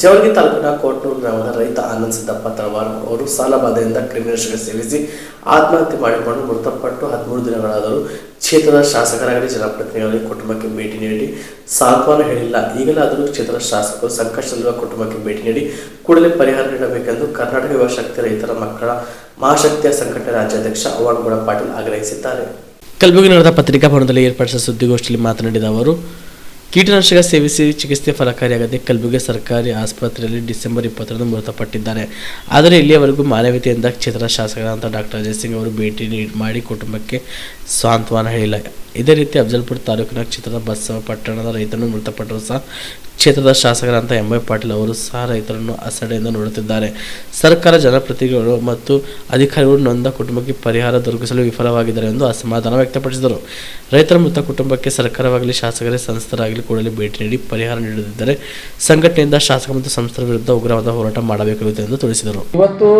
ಜವರ್ಗಿ ತಾಲೂಕಿನ ಕೋಟ್ನೂರು ಗ್ರಾಮದ ರೈತ ಆನಂದ್ ಸಿದ್ದಪ್ಪ ತಳವಾರ್ ಅವರು ಸಾಲಬಾಧೆಯಿಂದ ಕ್ರಿಮಿನಾಶಕ ಸೇವಿಸಿ ಆತ್ಮಹತ್ಯೆ ಮಾಡಿಕೊಂಡು ಮೃತಪಟ್ಟು ಹದಿಮೂರು ದಿನಗಳಾದರೂ ಕ್ಷೇತ್ರದ ಶಾಸಕರಾಗಲಿ ಜನಪ್ರತಿನಿಧಿಗಳಿಗೆ ಕುಟುಂಬಕ್ಕೆ ಭೇಟಿ ನೀಡಿ ಸಾಂತ್ವನ ಹೇಳಿಲ್ಲ. ಈಗಲಾದರೂ ಕ್ಷೇತ್ರದ ಶಾಸಕರು ಸಂಕಷ್ಟದಲ್ಲಿರುವ ಕುಟುಂಬಕ್ಕೆ ಭೇಟಿ ನೀಡಿ ಕೂಡಲೇ ಪರಿಹಾರ ನೀಡಬೇಕೆಂದು ಕರ್ನಾಟಕ ಯುವಶಕ್ತಿ ರೈತರ ಮಕ್ಕಳ ಮಹಾಶಕ್ತಿಯ ಸಂಘಟನೆ ರಾಜ್ಯಾಧ್ಯಕ್ಷ ಅವಾರ್ಡ್ ಪಾಟೀಲ್ ಆಗ್ರಹಿಸಿದ್ದಾರೆ. ಕಲಬುರಗಿ ನಡೆದ ಪತ್ರಿಕಾ ಭವನದಲ್ಲಿ ಏರ್ಪಡಿಸಿದ ಸುದ್ದಿಗೋಷ್ಠಿಯಲ್ಲಿ ಮಾತನಾಡಿದ ಅವರು ಕೀಟನಾಶಕ ಸೇವಿಸಿ ಚಿಕಿತ್ಸೆ ಫಲಕಾರಿಯಾಗದೆ ಕಲಬುರಗಿ ಸರ್ಕಾರಿ ಆಸ್ಪತ್ರೆಯಲ್ಲಿ ಡಿಸೆಂಬರ್ ಇಪ್ಪತ್ತರಂದು ಮೃತಪಟ್ಟಿದ್ದಾರೆ. ಆದರೆ ಇಲ್ಲಿಯವರೆಗೂ ಮಾನವೀಯತೆಯಿಂದ ಕ್ಷೇತ್ರ ಶಾಸಕರಾದಂಥ ಡಾಕ್ಟರ್ ಅಜಯ್ ಸಿಂಗ್ ಅವರು ಭೇಟಿ ನೀಡಿ ಮಾಡಿ ಕುಟುಂಬಕ್ಕೆ ಸಾಂತ್ವನ ಹೇಳಿಲ್ಲ. ಇದೇ ರೀತಿ ಅಫಜಲ್ಪುರ ತಾಲೂಕಿನ ಕ್ಷೇತ್ರದ ಬಸವ ಪಟ್ಟಣದ ರೈತನು ಮೃತಪಟ್ಟರು ಸಹ. ಕ್ಷೇತ್ರದ ಶಾಸಕರಂತ ಎಂ ಐ ಪಾಟೀಲ್ ಅವರು ಸಹ ರೈತರನ್ನು ಅಸಡೆಯಿಂದ ನೋಡುತ್ತಿದ್ದಾರೆ. ಸರ್ಕಾರ ಜನಪ್ರತಿನಿಧಿಗಳು ಮತ್ತು ಅಧಿಕಾರಿಗಳು ನೊಂದ ಕುಟುಂಬಕ್ಕೆ ಪರಿಹಾರ ದೊರಕಿಸಲು ವಿಫಲವಾಗಿದ್ದಾರೆ ಎಂದು ಅಸಮಾಧಾನ ವ್ಯಕ್ತಪಡಿಸಿದರು. ರೈತರ ಮೃತ ಕುಟುಂಬಕ್ಕೆ ಸರ್ಕಾರವಾಗಲಿ, ಶಾಸಕರೇ ಸಂಸ್ಥರಾಗಲಿ ಕೂಡಲೇ ಭೇಟಿ ನೀಡಿ ಪರಿಹಾರ ನೀಡದಿದ್ದರೆ ಸಂಘಟನೆಯಿಂದ ಶಾಸಕ ಮತ್ತು ಸಂಸ್ಥರ ವಿರುದ್ಧ ಉಗ್ರವಾದ ಹೋರಾಟ ಮಾಡಬೇಕಾಗುತ್ತೆ ಎಂದು ತಿಳಿಸಿದರು. ಇವತ್ತು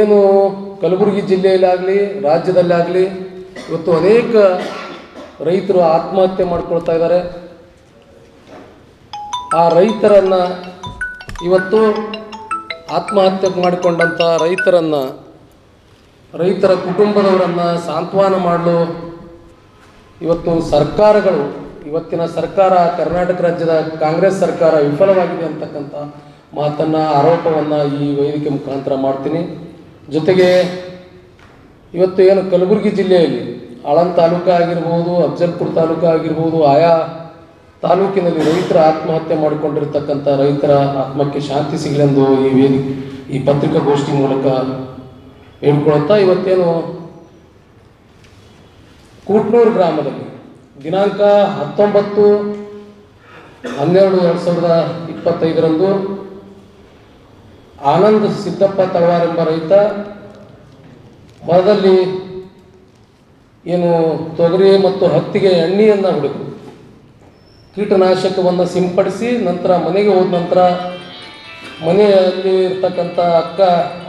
ಏನು ಕಲಬುರಗಿ ಜಿಲ್ಲೆಯಲ್ಲಾಗಲಿ, ರಾಜ್ಯದಲ್ಲಾಗಲಿ ಇವತ್ತು ಅನೇಕ ರೈತರು ಆತ್ಮಹತ್ಯೆ ಮಾಡ್ಕೊಳ್ತಾ ಇದ್ದಾರೆ. ಆ ರೈತರನ್ನು ಇವತ್ತು ಆತ್ಮಹತ್ಯೆ ಮಾಡಿಕೊಂಡಂಥ ರೈತರನ್ನು, ರೈತರ ಕುಟುಂಬದವರನ್ನು ಸಾಂತ್ವನ ಮಾಡಲು. ಇವತ್ತು ಸರ್ಕಾರಗಳು, ಇವತ್ತಿನ ಸರ್ಕಾರ ಕರ್ನಾಟಕ ರಾಜ್ಯದ ಕಾಂಗ್ರೆಸ್ ಸರ್ಕಾರ ವಿಫಲವಾಗಿದೆ ಅಂತಕ್ಕಂಥ ಮಾತನ್ನು, ಆರೋಪವನ್ನು ಈ ವೇದಿಕೆ ಮುಖಾಂತರ ಮಾಡ್ತೀನಿ. ಜೊತೆಗೆ ಇವತ್ತು ಏನು ಕಲಬುರಗಿ ಜಿಲ್ಲೆಯಲ್ಲಿ ಆಳಂದ ತಾಲೂಕ ಆಗಿರ್ಬೋದು ಅಫಜಲ್ಪುರ ತಾಲೂಕು ಆಗಿರ್ಬೋದು, ಆಯಾ ತಾಲೂಕಿನಲ್ಲಿ ರೈತರ ಆತ್ಮಹತ್ಯೆ ಮಾಡಿಕೊಂಡಿರ್ತಕ್ಕಂಥ ರೈತರ ಆತ್ಮಕ್ಕೆ ಶಾಂತಿ ಸಿಗಲೆಂದು ಈ ವೇದಿಕೆ ಈ ಪತ್ರಿಕಾಗೋಷ್ಠಿ ಮೂಲಕ ಹೇಳ್ಕೊಳ್ತಾ ಇವತ್ತೇನು ಕೂಟ್ನೂರು ಗ್ರಾಮದಲ್ಲಿ ದಿನಾಂಕ ಹತ್ತೊಂಬತ್ತು ಹನ್ನೆರಡು ಎರಡು ಸಾವಿರದ ಇಪ್ಪತ್ತೈದರಂದು ಆನಂದ್ ಸಿದ್ದಪ್ಪ ತಳವಾರ್ ಎಂಬ ರೈತ ಹೊಲದಲ್ಲಿ ಏನು ತೊಗರಿ ಮತ್ತು ಹತ್ತಿಗೆ ಎಣ್ಣೆಯನ್ನು ಹುಡುಕು ಕೀಟನಾಶಕವನ್ನು ಸಿಂಪಡಿಸಿ ನಂತರ ಮನೆಗೆ ಹೋದ ನಂತರ ಮನೆಯಲ್ಲಿ ಇರ್ತಕ್ಕಂಥ ಅಕ್ಕ,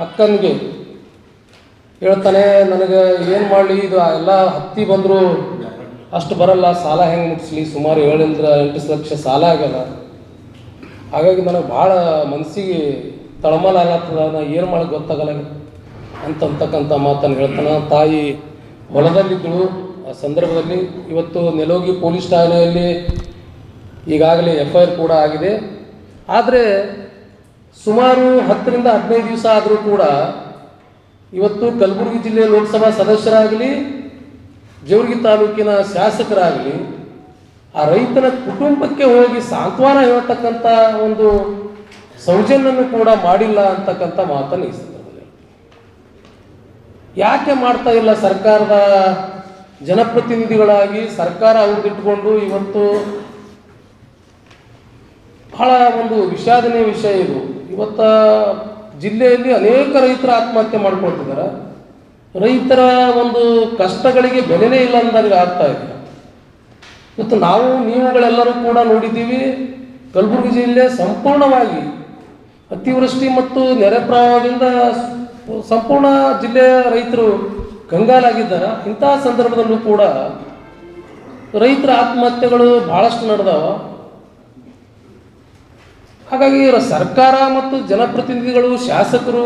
ಅಕ್ಕನಿಗೆ ಹೇಳ್ತಾನೆ, ನನಗೆ ಏನು ಮಾಡಲಿ, ಇದು ಎಲ್ಲ ಹತ್ತಿ ಬಂದರೂ ಅಷ್ಟು ಬರಲ್ಲ, ಸಾಲ ಹೆಂಗೆ ಮುಗಿಸ್ಲಿ ಸುಮಾರು ಏಳರಿಂದ ಎಂಟು ಲಕ್ಷ ಸಾಲ ಆಗ್ಯದ ಹಾಗಾಗಿ ನನಗೆ ಭಾಳ ಮನಸ್ಸಿಗೆ ತಳಮಲ ಆಗತ್ತದ ನಾ ಏನು ಮಾಡೋಕ್ಕೆ ಗೊತ್ತಾಗಲ್ಲ ಅಂತಕ್ಕಂಥ ಮಾತನ್ನು ಹೇಳ್ತಾನೆ. ತಾಯಿ ಹೊಲದಲ್ಲಿದ್ದಳು. ಆ ಸಂದರ್ಭದಲ್ಲಿ ಇವತ್ತು ನೆಲೋಗಿ ಪೊಲೀಸ್ ಠಾಣೆಯಲ್ಲಿ ಈಗಾಗಲೇ ಎಫ್ ಐ ಆರ್ ಕೂಡ ಆಗಿದೆ. ಆದರೆ ಸುಮಾರು ಹತ್ತರಿಂದ ಹದಿನೈದು ದಿವಸ ಆದರೂ ಕೂಡ ಇವತ್ತು ಕಲಬುರಗಿ ಜಿಲ್ಲೆಯ ಲೋಕಸಭಾ ಸದಸ್ಯರಾಗಲಿ, ಜೇವರ್ಗಿ ತಾಲೂಕಿನ ಶಾಸಕರಾಗಲಿ, ಆ ರೈತನ ಕುಟುಂಬಕ್ಕೆ ಹೋಗಿ ಸಾಂತ್ವನ ಹೇಳ್ತಕ್ಕಂಥ ಒಂದು ಸೌಜನ್ಯವನ್ನು ಕೂಡ ಮಾಡಿಲ್ಲ ಅಂತಕ್ಕಂಥ ಮಾತನ್ನು ಯಾಕೆ ಮಾಡ್ತಾ ಇಲ್ಲ ಸರ್ಕಾರದ ಜನಪ್ರತಿನಿಧಿಗಳಾಗಿ? ಸರ್ಕಾರ ಅವ್ರದ್ದಿಟ್ಕೊಂಡು ಇವತ್ತು ಬಹಳ ಒಂದು ವಿಷಾದನೀಯ ವಿಷಯ ಇದು. ಇವತ್ತ ಜಿಲ್ಲೆಯಲ್ಲಿ ಅನೇಕ ರೈತರು ಆತ್ಮಹತ್ಯೆ ಮಾಡ್ಕೊಳ್ತಿದ್ದಾರೆ. ರೈತರ ಒಂದು ಕಷ್ಟಗಳಿಗೆ ಬೆಲೆನೇ ಇಲ್ಲ ಅಂದಂಗೆ ಆಗ್ತಾ ಇದೆ. ಇವತ್ತು ನಾವು, ನೀವುಗಳೆಲ್ಲರೂ ಕೂಡ ನೋಡಿದ್ದೀವಿ, ಕಲಬುರಗಿ ಜಿಲ್ಲೆ ಸಂಪೂರ್ಣವಾಗಿ ಅತಿವೃಷ್ಟಿ ಮತ್ತು ನೆರೆ ಪ್ರವಾಹದಿಂದ ಸಂಪೂರ್ಣ ಜಿಲ್ಲೆಯ ರೈತರು ಕಂಗಾಲಾಗಿದ್ದಾರೆ. ಇಂತಹ ಸಂದರ್ಭದಲ್ಲೂ ಕೂಡ ರೈತರ ಆತ್ಮಹತ್ಯೆಗಳು ಬಹಳಷ್ಟು ನಡೆದಾವ. ಹಾಗಾಗಿ ಸರ್ಕಾರ ಮತ್ತು ಜನಪ್ರತಿನಿಧಿಗಳು, ಶಾಸಕರು